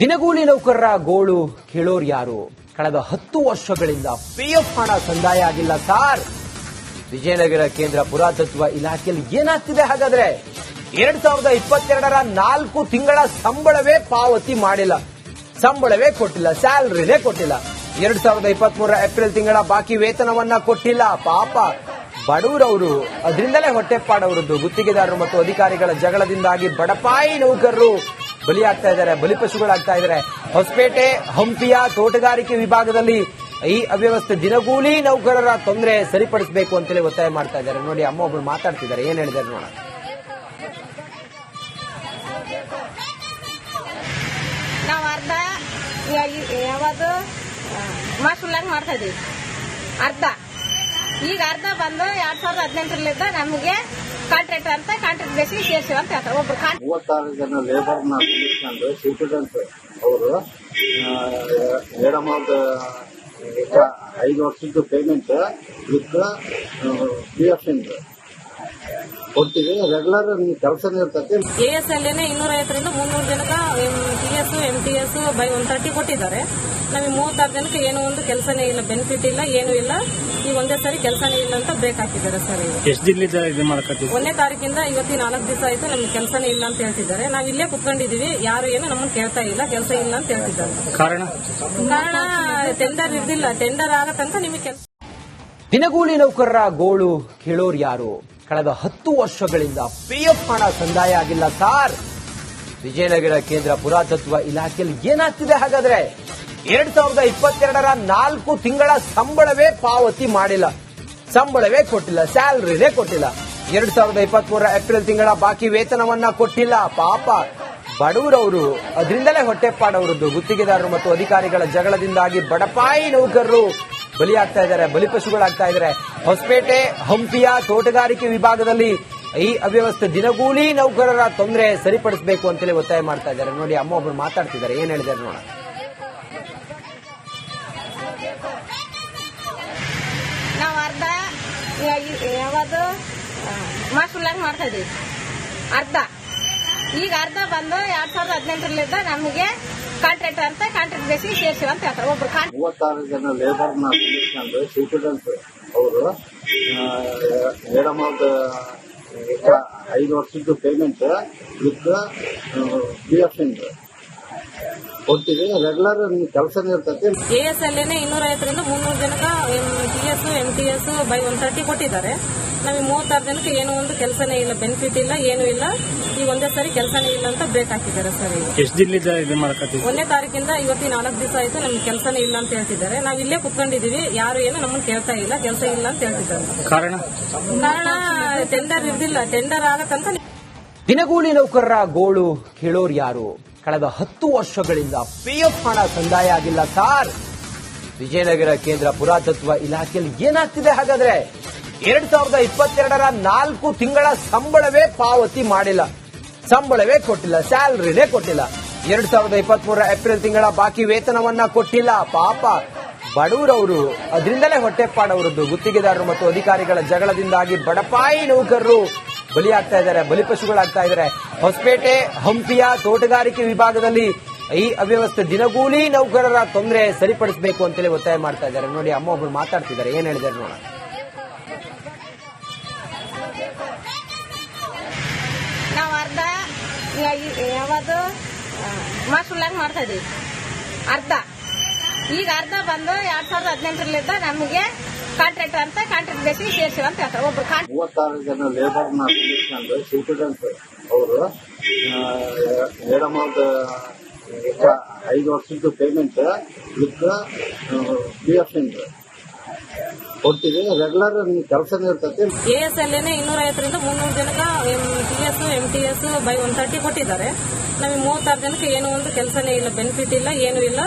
ದಿನಗೂಲಿ ನೌಕರರ ಗೋಳು ಕೇಳೋರು ಯಾರು? ಕಳೆದ ಹತ್ತು ವರ್ಷಗಳಿಂದ ಪಿಎಫ್ ಹಣ ಸಂದಾಯ ಆಗಿಲ್ಲ ಸಾರ್. ವಿಜಯನಗರ ಕೇಂದ್ರ ಪುರಾತತ್ವ ಇಲಾಖೆಯಲ್ಲಿ ಏನಾಗ್ತಿದೆ ಹಾಗಾದ್ರೆ? ಎರಡ್ ಸಾವಿರದ ಇಪ್ಪತ್ತೆರಡರ ನಾಲ್ಕು ತಿಂಗಳ ಸಂಬಳವೇ ಪಾವತಿ ಮಾಡಿಲ್ಲ. ಸಂಬಳವೇ ಕೊಟ್ಟಿಲ್ಲ, ಸ್ಯಾಲರಿನೇ ಕೊಟ್ಟಿಲ್ಲ. ಎರಡ್ ಸಾವಿರದ ಇಪ್ಪತ್ಮೂರರ ಏಪ್ರಿಲ್ ತಿಂಗಳ ಬಾಕಿ ವೇತನವನ್ನ ಕೊಟ್ಟಿಲ್ಲ, ಪಾಪ. ಬಡವರವರು ಅದರಿಂದಲೇ ಹೊಟ್ಟೆಪಾಡವರದ್ದು ಗುತ್ತಿಗೆದಾರರು ಮತ್ತು ಅಧಿಕಾರಿಗಳ ಜಗಳದಿಂದಾಗಿ ಬಡಪಾಯಿ ನೌಕರರು ಬಲಿಯಾಗ್ತಾ ಇದ್ದಾರೆ ಬಲಿಪಶುಗಳಾಗ್ತಾ ಇದ್ದಾರೆ. ಹೊಸಪೇಟೆ, ಹಂಪಿಯ ತೋಟಗಾರಿಕೆ ವಿಭಾಗದಲ್ಲಿ ಈ ಅವ್ಯವಸ್ಥೆ ದಿನಗೂಲಿ ನೌಕರರ ತೊಂದರೆ ಸರಿಪಡಿಸಬೇಕು ಅಂತೇಳಿ ಒತ್ತಾಯ ಮಾಡ್ತಾ ಇದ್ದಾರೆ. ನೋಡಿ, ಅಮ್ಮ ಒಬ್ರು ಮಾತಾಡ್ತಿದ್ದಾರೆ. ಏನ್ ಹೇಳಿದ್ದಾರೆ ನೋಡ ನಾವು ಅರ್ಧ ಮಾಸ್ಟರ್ಲಾಗ ಮಾಡ್ತಾ ಇದೀವಿ ಅರ್ಧ. ಈಗ ಅರ್ಧ ಬಂದು ಎರಡ್ ಸಾವಿರದ ಹದಿನೆಂಟರಲ್ಲಿದ್ದ ನಮಗೆ ಕಾಂಟ್ರಾಕ್ಟ್ ಅಂತ ಕಾಂಟ್ರಾಕ್ಟ್ ಬೇಸಿಗೆ ಸೇರಿಸಿವ ಅಂತ ಹೇಳ್ತಾರೆ. ಒಬ್ರು ಮೂವತ್ತಾರು ಜನ ಲೇಬರ್ ಸಿಟಿಸನ್ಸ್ ಸಿಟಿಜನ್ಸ್ ಅವರು ಮೇಡಮ್ ಅವ್ರದ್ದು ಐದು ವರ್ಷದ್ದು ಪೇಮೆಂಟ್ ವಿತ್ ಪಿ ಎಫ್ ಇಂದ ಕೊಡ್ತೀವಿ ರೆಗ್ಯುಲರ್ ಕೆಲಸನೇ ಇರ್ತೈತಿ. ಎ ಎಸ್ ಅಲ್ಲೇನೆ ಇನ್ನೂರ ಐವತ್ತರಿಂದ ಮುನ್ನೂರು ಜನಕ್ಕೆ T S M T S by one thirty ಕೊಟ್ಟಿದ್ದಾರೆ. ನಮಗೆ ಮೂವತ್ತಾರು ಜನಕ್ಕೆ ಏನೋ ಒಂದು ಕೆಲಸನೇ ಇಲ್ಲ ಬೆನಿಫಿಟ್ ಇಲ್ಲ ಏನೂ ಇಲ್ಲ. ಈಗ ಒಂದೇ ಸಾರಿ ಕೆಲಸನೇ ಇಲ್ಲ ಅಂತ ಬ್ರೇಕ್ ಹಾಕಿದ್ದಾರೆ ಸರ್ ಎಷ್ಟು ದಿನದಿಂದ ಇದು ಮಾಡಕತ್ತೀವಿ ಒಂದನೇ ತಾರೀಕಿಂದ ಇವತ್ತಿನ ನಾಲ್ಕು ದಿವಸ ಆಯ್ತು ನಮ್ಗೆ ಕೆಲಸನೇ ಇಲ್ಲ ಅಂತ ಹೇಳ್ತಿದ್ದಾರೆ. ನಾವು ಇಲ್ಲೇ ಕುತ್ಕೊಂಡಿದೀವಿ ಯಾರು ಏನು ನಮ್ಮನ್ನು ಕೇಳ್ತಾ ಇಲ್ಲ ಕೆಲಸ ಇಲ್ಲ ಅಂತ ಹೇಳ್ತಿದ್ದಾರೆ. ಕಾರಣ? ಕಾರಣ ಟೆಂಡರ್ ಇರ್ದಿಲ್ಲ ಟೆಂಡರ್ ಆಗತ್ತಂತ ತನಕ ನಿಮಗೆ ಕೆಲಸ ದಿನಗೂಲಿ ನೌಕರರ ಗೋಳು ಕೇಳೋರು ಯಾರು? ಕಳೆದ ಹತ್ತು ವರ್ಷಗಳಿಂದ ಪಿಎಫ್ ಹಣ ಸಂದಾಯ ಆಗಿಲ್ಲ ಸಾರ್. ವಿಜಯನಗರ ಕೇಂದ್ರ ಪುರಾತತ್ವ ಇಲಾಖೆಯಲ್ಲಿ ಏನಾಗ್ತಿದೆ ಹಾಗಾದ್ರೆ? ಎರಡ್ ಸಾವಿರದ ಇಪ್ಪತ್ತೆರಡರ ನಾಲ್ಕು ತಿಂಗಳ ಸಂಬಳವೇ ಪಾವತಿ ಮಾಡಿಲ್ಲ. ಸಂಬಳವೇ ಕೊಟ್ಟಿಲ್ಲ, ಸ್ಯಾಲರಿನೇ ಕೊಟ್ಟಿಲ್ಲ. ಎರಡ್ ಸಾವಿರದ ಇಪ್ಪತ್ಮೂರರ ಏಪ್ರಿಲ್ ತಿಂಗಳ ಬಾಕಿ ವೇತನವನ್ನ ಕೊಟ್ಟಿಲ್ಲ. ಪಾಪ. ಬಡವರವರು, ಅದರಿಂದಲೇ ಹೊಟ್ಟೆಪಾಡವರದ್ದು ಗುತ್ತಿಗೆದಾರರು ಮತ್ತು ಅಧಿಕಾರಿಗಳ ಜಗಳದಿಂದಾಗಿ ಬಡಪಾಯಿ ನೌಕರರು ಬಲಿಯಾಗ್ತಾ ಇದ್ದಾರೆ, ಬಲಿಪಶುಗಳಾಗ್ತಾ ಇದ್ದಾರೆ. ಹೊಸಪೇಟೆ ಹಂಪಿಯ ತೋಟಗಾರಿಕೆ ವಿಭಾಗದಲ್ಲಿ ಈ ಅವ್ಯವಸ್ಥೆ ದಿನಗೂಲಿ ನೌಕರರ ತೊಂದರೆ ಸರಿಪಡಿಸಬೇಕು ಅಂತೇಳಿ ಒತ್ತಾಯ ಮಾಡ್ತಾ ಇದ್ದಾರೆ. ನೋಡಿ, ಅಮ್ಮ ಒಬ್ರು ಮಾತಾಡ್ತಿದ್ದಾರೆ. ಏನ್ ಹೇಳಿದ್ದಾರೆ ನೋಡ ನಾವು ಅರ್ಧ ಮಾಡ್ತಾ ಇದೀವಿ ಅರ್ಧ. ಈಗ ಅರ್ಧ ಬಂದು ಎರಡ್ ಸಾವಿರದ ಹದಿನೆಂಟರಲ್ಲಿದ್ದ ನಮಗೆ ಕಾಂಟ್ರಾಕ್ಟ್ ಅಂತ ಕಾಂಟ್ರಾಕ್ಟ್ ಬೇಸಿಗೆ ಸೇರಿಸಿ ಅಂತ ಹೇಳ್ತಾರೆ. ಒಬ್ರು ಮೂವತ್ತಾರು ಜನ ಲೇಬರ್ ಸ್ಟೂಡೆಂಟ್ ಅವರು ಮೇಡಮ್ ಅವ್ರದ್ದು ಐದು ವರ್ಷದ್ದು ಪೇಮೆಂಟ್ ವಿತ್ ಪಿ ಎಫ್ ಇಂದ ಕೊಡ್ತೀವಿ ರೆಗ್ಯುಲರ್ ಕೆಲಸನೇ ಇರ್ತೈತಿ. ಎ ಎಸ್ ಅಲ್ಲೇನೆ ಇನ್ನೂರ ಐವತ್ತರಿಂದ ಮುನ್ನೂರು M T S M T S by one thirty ಕೊಟ್ಟಿದ್ದಾರೆ. ನಮಗೆ ಮೂವತ್ತಾರು ಜನಕ್ಕೆ ಏನೋ ಒಂದು ಕೆಲಸನೇ ಇಲ್ಲ ಬೆನಿಫಿಟ್ ಇಲ್ಲ ಏನೂ ಇಲ್ಲ. ಈಗ ಒಂದೇ ಸಾರಿ ಕೆಲಸನೇ ಇಲ್ಲ ಅಂತ ಬ್ರೇಕ್ ಹಾಕಿದ್ದಾರೆ ಸರ್ ಈಗ. ಮಾಡಕತ್ತೀವಿ ಒಂದನೇ ತಾರೀಕಿಂದ ಇವತ್ತಿನ ನಾಲ್ಕು ದಿವಸ ಆಯ್ತು ನಮ್ಗೆ ಕೆಲಸನೇ ಇಲ್ಲ ಅಂತ ಹೇಳ್ತಿದ್ದಾರೆ. ನಾವು ಇಲ್ಲೇ ಕುತ್ಕೊಂಡಿದೀವಿ ಯಾರು ಏನು ನಮ್ಮನ್ನು ಕೇಳ್ತಾ ಇಲ್ಲ ಕೆಲಸ ಇಲ್ಲ ಅಂತ ಹೇಳ್ತಿದ್ದಾರೆ. ಕಾರಣ? ಕಾರಣ ಟೆಂಡರ್ ಇರ್ದಿಲ್ಲ ಟೆಂಡರ್ ಆಗ ತನಕ ದಿನಗೂಲಿ ನೌಕರರ ಗೋಳು ಕೇಳೋರು ಯಾರು? ಕಳೆದ ಹತ್ತು ವರ್ಷಗಳಿಂದ ಪಿಎಫ್ ಹಣ ಸಂದಾಯ ಆಗಿಲ್ಲ ಸಾರ್. ವಿಜಯನಗರ ಕೇಂದ್ರ ಪುರಾತತ್ವ ಇಲಾಖೆಯಲ್ಲಿ ಏನಾಗ್ತಿದೆ ಹಾಗಾದ್ರೆ? ಎರಡ್ ಸಾವಿರದ ಇಪ್ಪತ್ತೆರಡರ ನಾಲ್ಕು ತಿಂಗಳ ಸಂಬಳವೇ ಪಾವತಿ ಮಾಡಿಲ್ಲ. ಸಂಬಳವೇ ಕೊಟ್ಟಿಲ್ಲ, ಸ್ಯಾಲರಿನೇ ಕೊಟ್ಟಿಲ್ಲ. ಎರಡ್ ಸಾವಿರದ ಇಪ್ಪತ್ಮೂರರ ಏಪ್ರಿಲ್ ತಿಂಗಳ ಬಾಕಿ ವೇತನವನ್ನ ಕೊಟ್ಟಿಲ್ಲ. ಪಾಪ ಬಡವರವರು ಅದರಿಂದಲೇ ಹೊಟ್ಟೆಪಾಡವರದ್ದು ಗುತ್ತಿಗೆದಾರರು ಮತ್ತು ಅಧಿಕಾರಿಗಳ ಜಗಳದಿಂದಾಗಿ ಬಡಪಾಯಿ ನೌಕರರು ಬಲಿಯಾಗ್ತಾ ಇದ್ದಾರೆ ಬಲಿಪಶುಗಳಾಗ್ತಾ ಇದ್ದಾರೆ. ಹೊಸಪೇಟೆ, ಹಂಪಿಯ ತೋಟಗಾರಿಕೆ ವಿಭಾಗದಲ್ಲಿ ಈ ಅವ್ಯವಸ್ಥೆ ದಿನಗೂಲಿ ನೌಕರರ ತೊಂದರೆ ಸರಿಪಡಿಸಬೇಕು ಅಂತೇಳಿ ಒತ್ತಾಯ ಮಾಡ್ತಾ ಇದ್ದಾರೆ. ನೋಡಿ, ಅಮ್ಮ ಒಬ್ರು ಮಾತಾಡ್ತಿದ್ದಾರೆ. ಏನ್ ಹೇಳಿದ್ದಾರೆ ನೋಡೋಣ. ನಾವು ಅರ್ಧ ಮಾಡ್ತಾ ಇದೀವಿ ಅರ್ಧ. ಈಗ ಅರ್ಧ ಬಂದು ಎರಡ್ ಸಾವಿರದ ಹದಿನೆಂಟರಲ್ಲಿದ್ದ ನಮಗೆ ಕಾಂಟ್ರಾಕ್ಟ್ ಅಂತ ಕಾಂಟ್ರಾಕ್ಟ್ ಬೇಸಿಗೆ ಸೇರ್ಸಿ ಅಂತ ಹೇಳ್ತಾರೆ. ಒಬ್ರು ಮೂವತ್ತಾರು ಜನ ಲೇಬರ್ನ ಸಿಟಿಜನ್ಸ್ ಅವರು ಅವ್ರದ್ದು ಐದು ವರ್ಷದ್ದು ಪೇಮೆಂಟ್ ವಿತ್ ಪಿ ಎಫ್ ಇಂದ ಕೊಡ್ತೀವಿ ರೆಗ್ಯುಲರ್ ಕೆಲಸನೇ ಇರ್ತೈತಿ. ಎ ಎಸ್ ಅಲ್ಲೇನೆ ಇನ್ನೂರ ಐವತ್ತರಿಂದ ಮುನ್ನೂರು ಜನಕ್ಕೆ T S M T S by one thirty ಕೊಟ್ಟಿದ್ದಾರೆ. ನಮಗೆ ಮೂವತ್ತಾರು ಜನಕ್ಕೆ ಏನೋ ಒಂದು ಕೆಲಸನೇ ಇಲ್ಲ ಬೆನಿಫಿಟ್ ಇಲ್ಲ ಏನೂ ಇಲ್ಲ.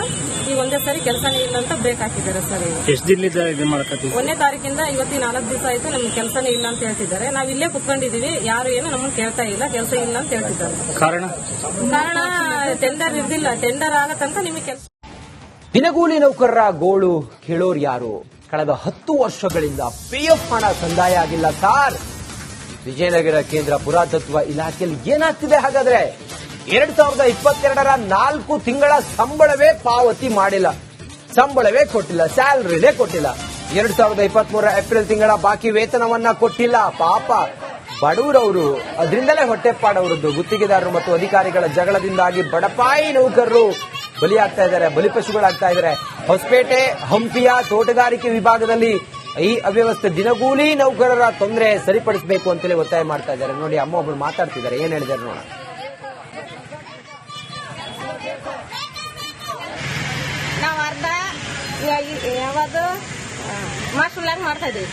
ಈಗ ಒಂದೇ ಸರಿ ಕೆಲಸನೇ ಇಲ್ಲ ಅಂತ ಬ್ರೇಕ್ ಹಾಕಿದ್ದಾರೆ ಸರ್ ಒಂದೇ ಎಷ್ಟು ದಿನದಿಂದ ಇದು ಮಾಡಕತ್ತೀವಿ ಒಂದನೇ ತಾರೀಕಿಂದ ಇವತ್ತಿನ ನಾಲ್ಕು ದಿವಸ ಆಯ್ತು ನಮ್ಗೆ ಕೆಲಸನೇ ಇಲ್ಲ ಅಂತ ಹೇಳ್ತಿದ್ದಾರೆ. ನಾವು ಇಲ್ಲೇ ಕುತ್ಕೊಂಡಿದೀವಿ ಯಾರು ಏನು ನಮ್ಮನ್ನು ಕೇಳ್ತಾ ಇಲ್ಲ ಕೆಲಸ ಇಲ್ಲ ಅಂತ ಹೇಳ್ತಿದ್ದಾರೆ. ಕಾರಣ? ಕಾರಣ ಟೆಂಡರ್ ಇರ್ದಿಲ್ಲ ಟೆಂಡರ್ ಆಗತ್ತಂತ ತನಕ ನಿಮಗೆ ಕೆಲಸ ದಿನಗೂಲಿ ನೌಕರರ ಗೋಳು ಕೇಳೋರು ಯಾರು? ಕಳೆದ ಹತ್ತು ವರ್ಷಗಳಿಂದ ಪಿಎಫ್ ಹಣ ಸಂದಾಯ ಆಗಿಲ್ಲ ಸಾರ್. ವಿಜಯನಗರ ಕೇಂದ್ರ ಪುರಾತತ್ವ ಇಲಾಖೆಯಲ್ಲಿ ಏನಾಗ್ತಿದೆ ಹಾಗಾದ್ರೆ? ಎರಡ್ ಸಾವಿರದ ಇಪ್ಪತ್ತೆರಡರ ನಾಲ್ಕು ತಿಂಗಳ ಸಂಬಳವೇ ಪಾವತಿ ಮಾಡಿಲ್ಲ. ಸಂಬಳವೇ ಕೊಟ್ಟಿಲ್ಲ ಸ್ಯಾಲರಿನೇ ಕೊಟ್ಟಿಲ್ಲ. ಎರಡ್ ಸಾವಿರದ ಇಪ್ಪತ್ಮೂರರ ಏಪ್ರಿಲ್ ತಿಂಗಳ ಬಾಕಿ ವೇತನವನ್ನ ಕೊಟ್ಟಿಲ್ಲ. ಪಾಪ ಬಡವರವರು ಅದರಿಂದಲೇ ಹೊಟ್ಟೆಪಾಡವರದ್ದು ಗುತ್ತಿಗೆದಾರರು ಮತ್ತು ಅಧಿಕಾರಿಗಳ ಜಗಳದಿಂದಾಗಿ ಬಡಪಾಯಿ ನೌಕರರು ಬಲಿಯಾಗ್ತಾ ಇದ್ದಾರೆ, ಬಲಿಪಶುಗಳಾಗ್ತಾ ಇದ್ದಾರೆ. ಹೊಸಪೇಟೆ, ಹಂಪಿಯ ತೋಟಗಾರಿಕೆ ವಿಭಾಗದಲ್ಲಿ ಈ ಅವ್ಯವಸ್ಥೆ ದಿನಗೂಲಿ ನೌಕರರ ತೊಂದರೆ ಸರಿಪಡಿಸಬೇಕು ಅಂತೇಳಿ ಒತ್ತಾಯ ಮಾಡ್ತಾ ಇದ್ದಾರೆ. ನೋಡಿ, ಅಮ್ಮ ಒಬ್ರು ಮಾತಾಡ್ತಿದ್ದಾರೆ. ಏನ್ ಹೇಳಿದ್ದಾರೆ ನೋಡೋಣ ನಾವು ಅರ್ಧ ಯಾವುದು? ಮಾಸ್ಟರ್ಲಾಗ್ ಮಾಡ್ತಾ ಇದ್ದೀವಿ.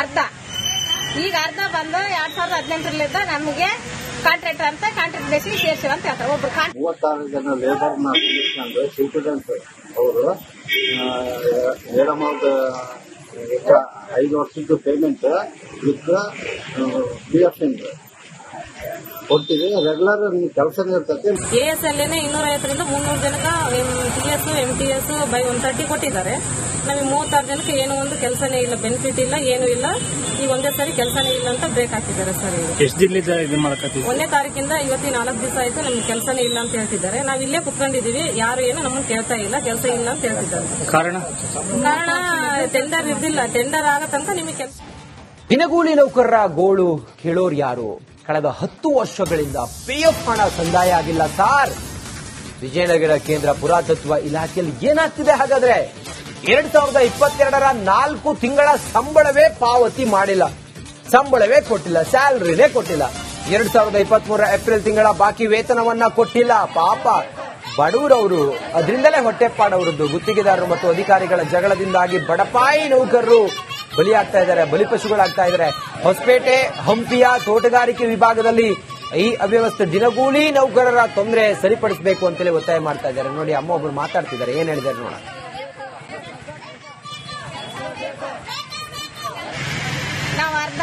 ಅರ್ಧ. ಈಗ ಅರ್ಧ ಬಂದು ಎರಡ್ ಸಾವಿರದ ಹದಿನೆಂಟರಲ್ಲಿದ್ದ ನಮಗೆ ಕಾಂಟ್ರಾಕ್ಟರ್ ಅಂತ ಕಾಂಟ್ರಾಕ್ಟ್ ಬೇಸಿಗೆ ಸೇರ್ಸಿವ ಅಂತ ಹೇಳ್ತಾರೆ. ಒಬ್ರು ಮೂವತ್ತಾರು ಜನ ಅವರು ಐದು ವರ್ಷದ್ದು ಪೇಮೆಂಟ್ ವಿತ್ ಪಿ ಎಫ್ ಕೊಡ್ತೀವಿ ರೆಗ್ಯುಲರ್ ಕೆಲಸನೇ ಇರ್ತೈತಿ. ಎ ಎಸ್ ಅಲ್ಲೇನೆ ಇನ್ನೂರ ಐವತ್ತರಿಂದ ಮುನ್ನೂರು ಜನಕ್ಕೆ T S M T S by one thirty ಕೊಟ್ಟಿದ್ದಾರೆ. ನಮಗೆ ಮೂವತ್ತಾರು ಜನಕ್ಕೆ ಏನೋ ಒಂದು ಕೆಲಸನೇ ಇಲ್ಲ ಬೆನಿಫಿಟ್ ಇಲ್ಲ ಏನೂ ಇಲ್ಲ. ಈ ಒಂದೇ ಸಾರಿ ಕೆಲಸನೇ ಇಲ್ಲ ಅಂತ ಬ್ರೇಕ್ ಹಾಕಿದ್ದಾರೆ ಸರ್ ಎಷ್ಟು ದಿನದಿಂದ ಇದು ಮಾಡಕತ್ತೀವಿ ಒಂದನೇ ತಾರೀಕಿಂದ ಇವತ್ತಿನ ನಾಲ್ಕು ದಿವಸ ಆಯ್ತು ನಮ್ಗೆ ಕೆಲಸನೇ ಇಲ್ಲ ಅಂತ ಹೇಳ್ತಿದ್ದಾರೆ. ನಾವು ಇಲ್ಲೇ ಕುತ್ಕೊಂಡಿದೀವಿ ಯಾರು ಏನು ನಮ್ಮನ್ನು ಕೇಳ್ತಾ ಇಲ್ಲ ಕೆಲಸ ಇಲ್ಲ ಅಂತ ಹೇಳ್ತಿದ್ದಾರೆ. ಕಾರಣ? ಕಾರಣ ಟೆಂಡರ್ ಇರ್ದಿಲ್ಲ ಟೆಂಡರ್ ಆಗತ್ತಂತ ತನಕ ನಿಮಗೆ ಕೆಲಸ ದಿನಗೂಲಿ ನೌಕರರ ಗೋಳು ಕೇಳೋರು ಯಾರು? ಕಳೆದ ಹತ್ತು ವರ್ಷಗಳಿಂದ ಪಿಎಫ್ ಹಣ ಸಂದಾಯ ಆಗಿಲ್ಲ ಸಾರ್. ವಿಜಯನಗರ ಕೇಂದ್ರ ಪುರಾತತ್ವ ಇಲಾಖೆಯಲ್ಲಿ ಏನಾಗ್ತಿದೆ ಹಾಗಾದ್ರೆ? ಎರಡ್ ಸಾವಿರದ ಇಪ್ಪತ್ತೆರಡರ ನಾಲ್ಕು ತಿಂಗಳ ಸಂಬಳವೇ ಪಾವತಿ ಮಾಡಿಲ್ಲ. ಸಂಬಳವೇ ಕೊಟ್ಟಿಲ್ಲ, ಸ್ಯಾಲರಿನೇ ಕೊಟ್ಟಿಲ್ಲ. ಎರಡ್ ಸಾವಿರದ ಇಪ್ಪತ್ಮೂರರ ಏಪ್ರಿಲ್ ತಿಂಗಳ ಬಾಕಿ ವೇತನವನ್ನ ಕೊಟ್ಟಿಲ್ಲ, ಪಾಪ. ಬಡವರವರು ಅದರಿಂದಲೇ ಹೊಟ್ಟೆಪಾಡವರದ್ದು ಗುತ್ತಿಗೆದಾರರು ಮತ್ತು ಅಧಿಕಾರಿಗಳ ಜಗಳದಿಂದಾಗಿ ಬಡಪಾಯಿ ನೌಕರರು. ಬಲಿಯಾಗ್ತಾ ಇದ್ದಾರೆ ಬಲಿಪಶುಗಳಾಗ್ತಾ ಇದ್ದಾರೆ. ಹೊಸಪೇಟೆ, ಹಂಪಿಯ ತೋಟಗಾರಿಕೆ ವಿಭಾಗದಲ್ಲಿ ಈ ಅವ್ಯವಸ್ಥೆ ದಿನಗೂಲಿ ನೌಕರರ ತೊಂದರೆ ಸರಿಪಡಿಸಬೇಕು ಅಂತೇಳಿ ಒತ್ತಾಯ ಮಾಡ್ತಾ ಇದ್ದಾರೆ. ನೋಡಿ, ಅಮ್ಮ ಒಬ್ರು ಮಾತಾಡ್ತಿದ್ದಾರೆ. ಏನ್ ಹೇಳಿದ್ದಾರೆ ನೋಡ ನಾವು ಅರ್ಧ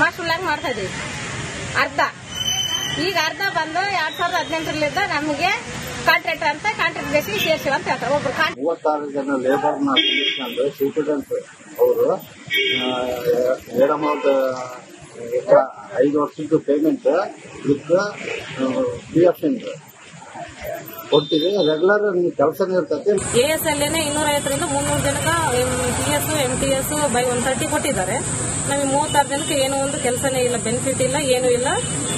ಮಾಸ್ಟರ್ಲಾಗ್ ಮಾಡ್ತಾ ಇದೀವಿ. ಅರ್ಧ. ಈಗ ಅರ್ಧ ಬಂದು ಎರಡ್ ಸಾವಿರದ ಹದಿನೆಂಟರಲ್ಲಿದ್ದ ನಮಗೆ ಕಾಂಟ್ರಾಕ್ಟರ್ ಅಂತ ಕಾಂಟ್ರಾಕ್ಟ್ ಅಂತ ಹೇಳ್ತಾರೆ. ಒಬ್ರು ಮೂವತ್ತಾರು ಜನ ಲೇಬರ್ ಸೂಪರ್ಡೆಂಟ್ ಅವರು ಐದು ವರ್ಷದ್ದು ಪೇಮೆಂಟ್ ವಿತ್ ಪಿ ಎಫ್ ಕೊಡ್ತೀವಿ ರೆಗ್ಯುಲರ್ ಕೆಲಸನೇ ಇರ್ತದೆ ಎಎಸ್ಎಲ್ ಎನ್ ಅಲ್ಲೇನೆ ಇನ್ನೂರ ಐವತ್ತರಿಂದ ಮುನ್ನೂರು ಜನಕ್ಕೆ MTS S M T S by one thirty ಕೊಟ್ಟಿದ್ದಾರೆ. ನಮಗೆ ಮೂವತ್ತಾರು ಜನಕ್ಕೆ ಏನೋ ಒಂದು ಕೆಲಸನೇ ಇಲ್ಲ ಬೆನಿಫಿಟ್ ಇಲ್ಲ ಏನೂ ಇಲ್ಲ.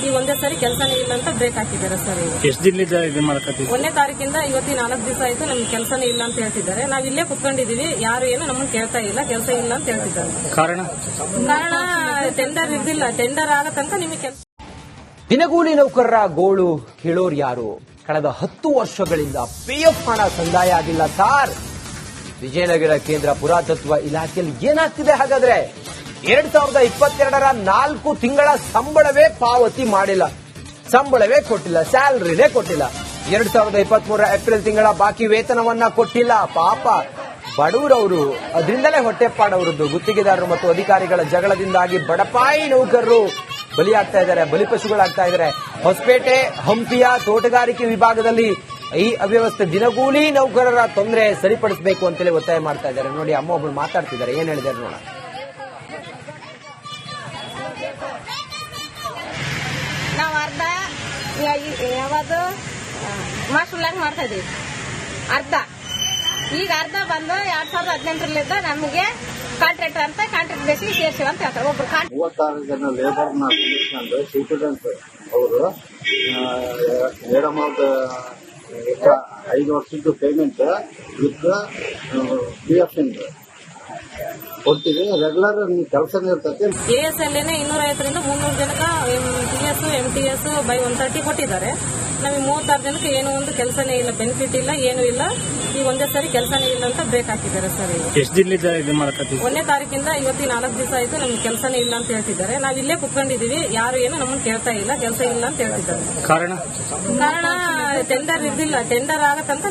ಈ ಒಂದೇ ಸರಿ ಕೆಲಸನೇ ಇಲ್ಲ ಅಂತ ಬ್ರೇಕ್ ಹಾಕಿದ್ದಾರೆ ಸರ್ ಎಷ್ಟು ದಿನದಿಂದ ಒಂದನೇ ತಾರೀಕಿಂದ ಇವತ್ತಿನ ನಾಲ್ಕು ದಿವಸ ಆಯ್ತು ನಮ್ಗೆ ಕೆಲಸನೇ ಇಲ್ಲ ಅಂತ ಹೇಳ್ತಿದ್ದಾರೆ. ನಾವು ಇಲ್ಲೇ ಕುತ್ಕೊಂಡಿದೀವಿ ಯಾರು ಏನು ನಮ್ಮನ್ನು ಕೇಳ್ತಾ ಇಲ್ಲ ಕೆಲಸ ಇಲ್ಲ ಅಂತ ಹೇಳ್ತಿದ್ದಾರೆ. ಕಾರಣ? ಕಾರಣ ಟೆಂಡರ್ ಇರ್ದಿಲ್ಲ ಟೆಂಡರ್ ಆಗತ್ತಂತ ತನಕ ನಿಮಗೆ ಕೆಲಸ ದಿನಗೂಲಿ ನೌಕರರ ಗೋಳು ಕೇಳೋರು ಯಾರು? ಕಳೆದ ಹತ್ತು ವರ್ಷಗಳಿಂದ ಪಿಎಫ್ ಹಣ ಸಂದಾಯ ಆಗಿಲ್ಲ ಸಾರ್. ವಿಜಯನಗರ ಕೇಂದ್ರ ಪುರಾತತ್ವ ಇಲಾಖೆಯಲ್ಲಿ ಏನಾಗ್ತಿದೆ ಹಾಗಾದ್ರೆ? ಎರಡ್ ಸಾವಿರದ ಇಪ್ಪತ್ತೆರಡರ ನಾಲ್ಕು ತಿಂಗಳ ಸಂಬಳವೇ ಪಾವತಿ ಮಾಡಿಲ್ಲ. ಸಂಬಳವೇ ಕೊಟ್ಟಿಲ್ಲ, ಸ್ಯಾಲರಿನೇ ಕೊಟ್ಟಿಲ್ಲ. ಎರಡ್ ಸಾವಿರದ ಇಪ್ಪತ್ಮೂರರ ಏಪ್ರಿಲ್ ತಿಂಗಳ ಬಾಕಿ ವೇತನವನ್ನ ಕೊಟ್ಟಿಲ್ಲ. ಪಾಪ ಬಡವರವರು ಅದರಿಂದಲೇ ಹೊಟ್ಟೆಪಾಡವರದ್ದು ಗುತ್ತಿಗೆದಾರರು ಮತ್ತು ಅಧಿಕಾರಿಗಳ ಜಗಳದಿಂದಾಗಿ ಬಡಪಾಯಿ ನೌಕರರು ಬಲಿಯಾಗ್ತಾ ಇದ್ದಾರೆ ಬಲಿಪಶುಗಳಾಗ್ತಾ ಇದ್ದಾರೆ. ಹೊಸಪೇಟೆ, ಹಂಪಿಯ ತೋಟಗಾರಿಕೆ ವಿಭಾಗದಲ್ಲಿ ಈ ಅವ್ಯವಸ್ಥೆ ದಿನಗೂಲಿ ನೌಕರರ ತೊಂದರೆ ಸರಿಪಡಿಸಬೇಕು ಅಂತೇಳಿ ಒತ್ತಾಯ ಮಾಡ್ತಾ ಇದ್ದಾರೆ. ನೋಡಿ, ಅಮ್ಮ ಒಬ್ರು ಮಾತಾಡ್ತಿದ್ದಾರೆ. ಏನ್ ಹೇಳಿದ್ದಾರೆ ನೋಡೋಣ. ನಾವು ಅರ್ಧ ಮಾಡ್ತಾ ಅರ್ಧ. ಈಗ ಅರ್ಧ ಬಂದು ಎರಡ್ ಸಾವಿರದ ಹದಿನೆಂಟರಲ್ಲಿದ್ದ ನಮಗೆ ಕಾಂಟ್ರಾಕ್ಟರ್ ಅಂತ ಕಾಂಟ್ರಾಕ್ಟ್ ಬೇಸಿಗೆ ಸೇರ್ಸಿ ಅಂತ ಹೇಳ್ತಾರೆ. ಒಬ್ರು ಮೂವತ್ತಾರು ಜನ ಲೇಬರ್ನ ಕೂಡಿಸ್ಕೊಂಡು ಸೂಪರ್ಡೆಂಟ್ ಅವರು ಮೇಡಮ್ ಅಮೌಂಟ್ ಐದು ವರ್ಷದ್ದು ಪೇಮೆಂಟ್ ವಿತ್ ಪಿ ಎಫ್ ಇಂದ ಕೊಡ್ತೀವಿ. ರೆಗ್ಯುಲರ್ ಕೆಲಸನೇ ಇರ್ತೈತಿ. ಎ ಎಸ್ ಅಲ್ಲೇನೆ ಇನ್ನೂರ ಐವತ್ತರಿಂದ ಮುನ್ನೂರು ಜನಕ್ಕೆ T S M T S by one thirty ಕೊಟ್ಟಿದ್ದಾರೆ. ನಮಗೆ ಮೂವತ್ತಾರು ಜನಕ್ಕೆ ಏನೋ ಒಂದು ಕೆಲಸನೇ ಇಲ್ಲ ಬೆನಿಫಿಟ್ ಇಲ್ಲ ಏನೂ ಇಲ್ಲ. ಈಗ ಒಂದೇ ಸರಿ ಕೆಲಸನೇ ಇಲ್ಲ ಅಂತ ಬ್ರೇಕ್ ಹಾಕಿದ್ದಾರೆ ಸರ್ ಈಗ. ಮಾಡಕತ್ತೀವಿ ಒಂದನೇ ತಾರೀಕಿಂದ ಇವತ್ತಿನ ನಾಲ್ಕು ದಿವಸ ಆಯ್ತು ನಮ್ಗೆ ಕೆಲಸನೇ ಇಲ್ಲ ಅಂತ ಹೇಳ್ತಿದ್ದಾರೆ. ನಾವು ಇಲ್ಲೇ ಕುತ್ಕೊಂಡಿದೀವಿ ಯಾರು ಏನು ನಮ್ಮನ್ನು ಕೇಳ್ತಾ ಇಲ್ಲ ಕೆಲಸ ಇಲ್ಲ ಅಂತ ಹೇಳ್ತಿದ್ದಾರೆ. ಕಾರಣ? ಕಾರಣ ಟೆಂಡರ್ ಇದ್ದಿಲ್ಲ ಟೆಂಡರ್ ಆಗತ್ತಂತ